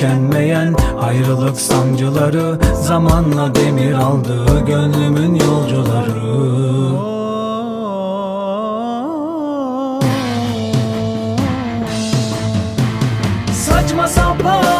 Tükenmeyen ayrılık sancıları Zamanla demir aldı gönlümün yolcuları. Saçma sapan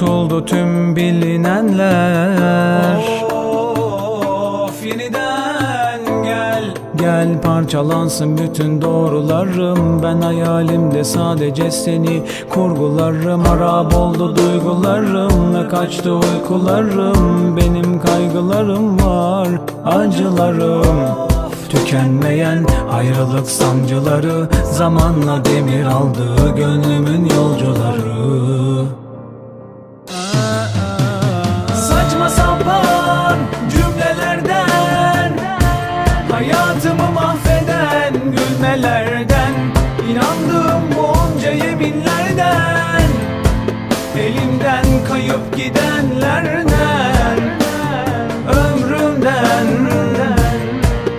Unutuldu tüm bilinenler. Of yeniden gel. Gel parçalansın bütün doğrularım. Ben hayalimde sadece seni kurgularım. Harap oldu duygularım ve kaçtı uykularım. Benim kaygılarım var acılarım. Tükenmeyen ayrılık sancıları Zamanla demir aldı gönlümün yolcuları Kayıp gidenlerden Ömrümden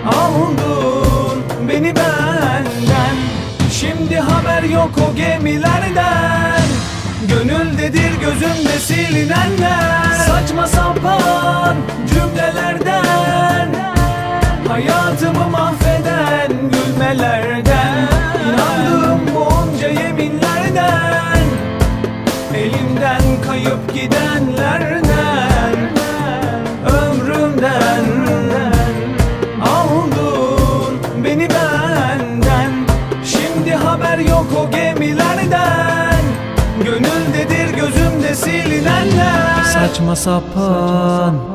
Aldın beni benden. Şimdi haber yok o gemilerden. Gönüldedir gözümde silinenler. Saçma sapan cümlelerden kayıp gidenlerden Ömrümden Aldın beni benden. Şimdi haber yok o gemilerden Gönüldedir gözümde silinenler. Saçma sapan